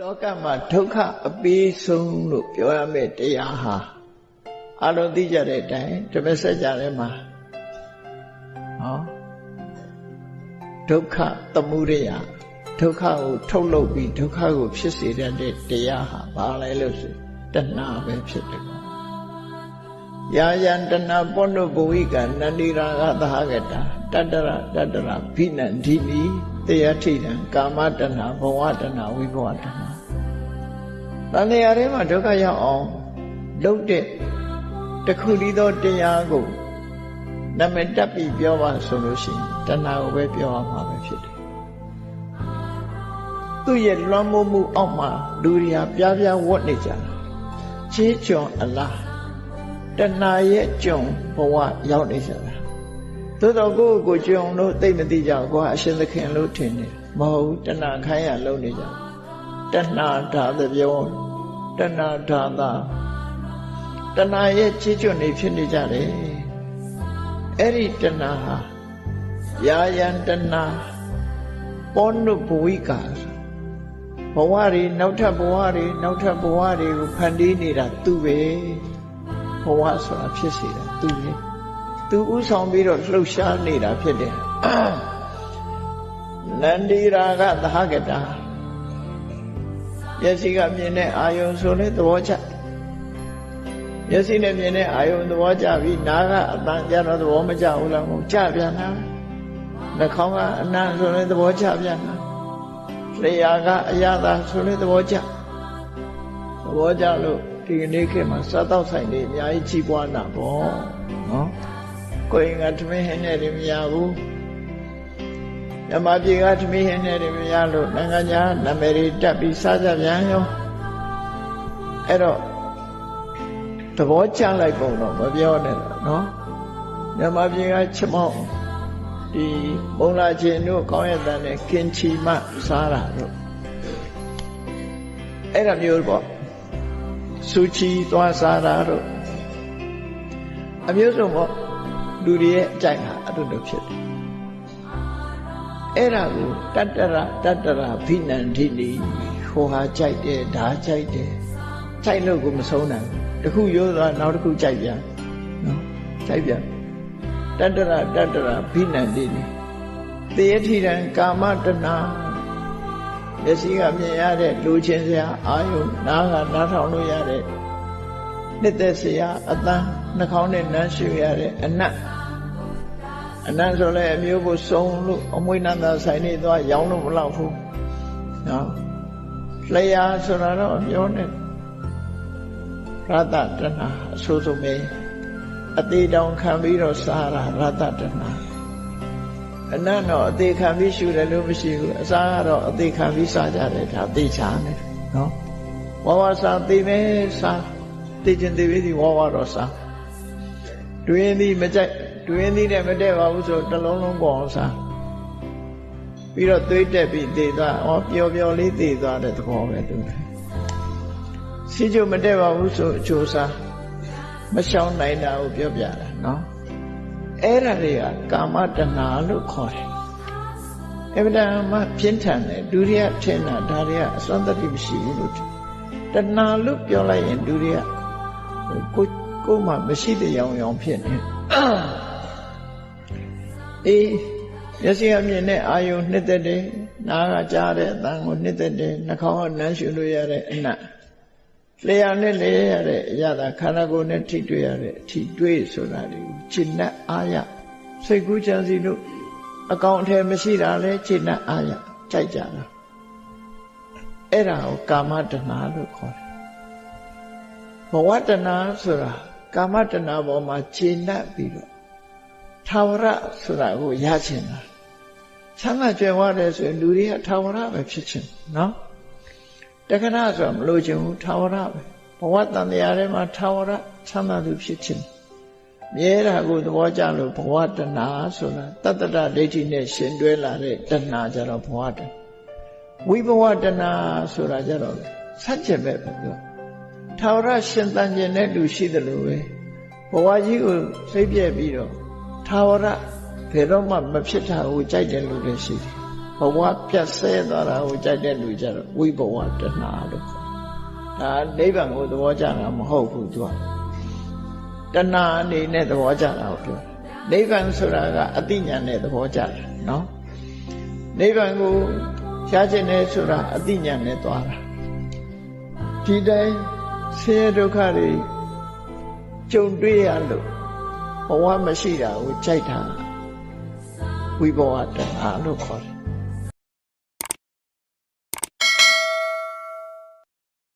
လောကမှာဒုက္ခအပေးဆုံးလို့ပြောရမယ့်တရားဟာအလုံးသိကြတဲ့အတိုင်းဓမ္မစကြာထဲမှာဟောဒုက္ခသမုဒယဒုက္ခကိုထုတ်လုပ်ပြီးဒုက္ခကိုဖြစ်စေတတ်တဲ့တရားဟာဘာလဲလို့ဆိုတဏှာပဲဖြစ်တယ်ယာယံတဏပောနုဘဝိကနန္ဒီရာဂသဟကတာတတ္တရတတ္တရဘိနံဒီနိတေယထိတံကာမတဏဘဝတဏဝိဘဝတဏ တန်လျာထဲမှာဒုက္ခရောက်အောင်လုပ်တဲ့တခုတည်းသောတရားကိုနာမည်တက်ပြီးပြောပါဆိုလို့ရှိရင်တဏှာကိုပဲပြောရမှာပဲဖြစ်တယ်သူ့ရဲ့လွှမ်းမိုးမှုအောက်မှာလူတွေဟာပြားပြားဝတ်နေကြတာချေးချွန်အလားတဏှာရဲ့ကြုံဘဝရောက်နေကြတာသို့တော့ကိုယ့်ကိုကြုံလို့သိမသိကြဘူးကိုကအရှင်သခင်လို့ထင်တယ်မဟုတ်ဘူးတဏှာခိုင်းရလုံးနေကြတ ဏှာဓာတ်ပြောတဏှာဓာတာတဏှာရဲ့ချေးချွန်နေဖြစ်နေကြတယ်အဲ့ဒီတဏှာဟာယာယံတဏှာပောနုဘဝိကာဘဝတွေနောက်ထပ်ဘဝတွေနောက်ထပ်ဘဝတွေကိုဖန်တီးနေတာသူပဲဘဝဆိုတာဖြစ်စေတာသူပဲသူဥဆောင်ပြီးတော့လှုပ်ရှားနေတာဖြစ်တယ်နန္ဒီရာဂသဟကတာ မျက်စိကမြင်တဲ့အာယုံဆိုလဲသဘောကျမျက်စိနဲ့မြင်တဲ့အာယုံသဘောကျပြီးနားကအတန်ကြတော့သဘောမကျဘူးလားမဟုတ်ကြပြန်တာနှာခေါင်းကအနံ့ဆိုလဲသဘောကျပြန်တာလျှာကအရသာဆိုလဲသဘောကျသဘောကျလို့ဒီကနေ့ခေတ်မှာစားတော့ဆိုင်တွေအများကြီးကြီးပွားတာပေါ့နော်ကိုယ်ကထမင်းဟင်းနဲ့တွေမရဘူး ဓမ္မပြေကထမင်းဟင်းနဲ့တွေမရလို့နိုင်ငံခြားနာမည်တွေတက်ပြီးစားကြပြန်ရောအဲ့တော့သဘောကျလိုက်ပုံတော့မပြောနဲ့တော့နော်ဓမ္မပြေကချက်မောက်ဒီမုံလာခြင်းတို့ကောင်းရတဲ့နဲ့ကင်ချီမစားတာတို့အဲ့ဒါမျိုးပေါ့စူချီသွားစားတာတို့အမျိုးစုံပေါ့လူတွေရဲ့အကြိုက်ဟာအဲ့လိုလိုဖြစ်တယ် အဲ့ဒါကိုတတ္တရတတ္တရဘိနန္ဒိနိဟိုဟာကြိုက်တယ်ဒါကြိုက်တယ်ကြိုက်လို့ကိုမဆုံးနိုင်ဘူးတခုရိုးသွားနောက်တစ်ခုကြိုက်ပြန်နော်ကြိုက်ပြန်တတ္တရတတ္တရဘိနန္ဒိနိတေယထိတံကာမတဏမျက်စိကမြင်ရတဲ့လူချင်းစရာအာယုနားကနားထောင်လို့ရတဲ့နှစ်သက်စရာအတန်းနှာခေါင်းနဲ့နမ်းရှူရတဲ့အနတ် အနတ်ဆိုလည်းအမျိုးကိုစုံလို့အမွေနန္ဒဆိုင်နေသွားရောင်းလို့မလောက်ဘူးနော်လျာဆိုတာတော့ပြောနေရတ္တတဏအဆိုးဆုံးပဲအသေးတောင်ခံပြီးတော့စားတာရတ္တတဏအနတ်တော့အသေးခံပြီးရှူတယ်လို့မရှိဘူးအစားကတော့အသေးခံပြီးစားကြတယ်ဒါသိချာနေနော်ဝါဝါစားသိမယ်စားသိခြင်းသိပြီဒီဝါဝါတော့စားတွင်သည်မကြိုက် တွင်သည်နဲ့မတည့်ပါဘူးဆိုတလုံးလုံးပေါ်အောင်စားပြီးတော့သွေးတက်ပြီးသေသွားဩပျော်ပျော်လေးသေသွားတဲ့သဘောပဲသူစီချိုမတက်ပါဘူးဆိုအချိုးစားမရှောင်နိုင်တာကိုပြောပြတာနော်အဲ့ဒါတွေကကာမတဏှာလို့ခေါ်တယ်အဗဒမပြင်းထန်တယ်ဒုရိယထင်တာဒါတွေကအစွမ်းတတိမရှိဘူးလို့တဏှာလို့ပြောလိုက်ရင်ဒုရိယကိုကိုမှမရှိတဲ့ရောင်ရောင်ဖြစ်နေ အေးမျက်စိအမြင်နဲ့အာယုံနှစ်သက်တယ်နားကကြားတဲ့အသံကိုနှစ်သက်တယ်နှာခေါင်းကနမ်းရှူလို့ရတဲ့အနတ်လျှာနဲ့လေရတဲ့အရာသာခန္ဓာကိုယ်နဲ့ထိတွေ့ရတဲ့အထိတွေ့ဆိုတာတွေကိုခြေနဲ့အာရစိတ်ကူးချမ်းစီလို့အကောင်အထည်မရှိတာလဲခြေနဲ့အာရကြိုက်ကြတာအဲ့ဒါကိုကာမတဏှာလို့ခေါ်တယ်ဘဝတဏှာဆိုတာကာမတဏှာပေါ်မှာခြေနဲ့ပြီးတော့ ထာဝရဆိုတာကိုရချင်တာချမ်းသာကြွယ်ဝတယ်ဆိုရင်လူတွေကထာဝရပဲဖြစ်ချင်နော်တခဏဆိုတာမလို့ချင်ဘူးထာဝရပဲဘဝတန်တရားထဲမှာထာဝရချမ်းသာသူဖြစ်ချင်မြဲတာကိုသဘောကျလို့ဘဝတဏှာဆိုတာတတ္တတဒိဋ္ဌိနဲ့ရှင်တွဲလာတဲ့တဏှာကြတော့ဘဝတဏှာဝိဘဝတဏှာဆိုတာကြတော့ဆက်ချက်ပဲပြောထာဝရရှင်တန်ကျင်တဲ့လူရှိတယ်လို့ပဲဘဝကြီးကိုစိတ်ပြည့်ပြီးတော့ ထာဝရဘယ်တော့မှမဖြစ်တာကိုကြိုက်တယ်လို့လည်းရှိတယ်ဘဝပြတ်ဆဲသွားတာကိုကြိုက်တဲ့လူကြတော့ဝိဘဝတဏှာလို့ခေါ်ဒါနိဗ္ဗာန်ကိုသဘောကျတာမဟုတ်ဘူးသူကတဏှာအနေနဲ့သဘောကျတာကိုပြောနိဗ္ဗာန်ဆိုတာကအတိညာနဲ့သဘောကျတယ်နော်နိဗ္ဗာန်ကိုရှားခြင်းနဲ့ဆိုတာအတိညာနဲ့သွားတာဒီတိုင်းဆင်းရဲဒုက္ခတွေကြုံတွေ့ရလို့ ဘဝမရှိတာကိုကြိုက်တာဝိဘဝတဏှာလို့ခေါ်တယ်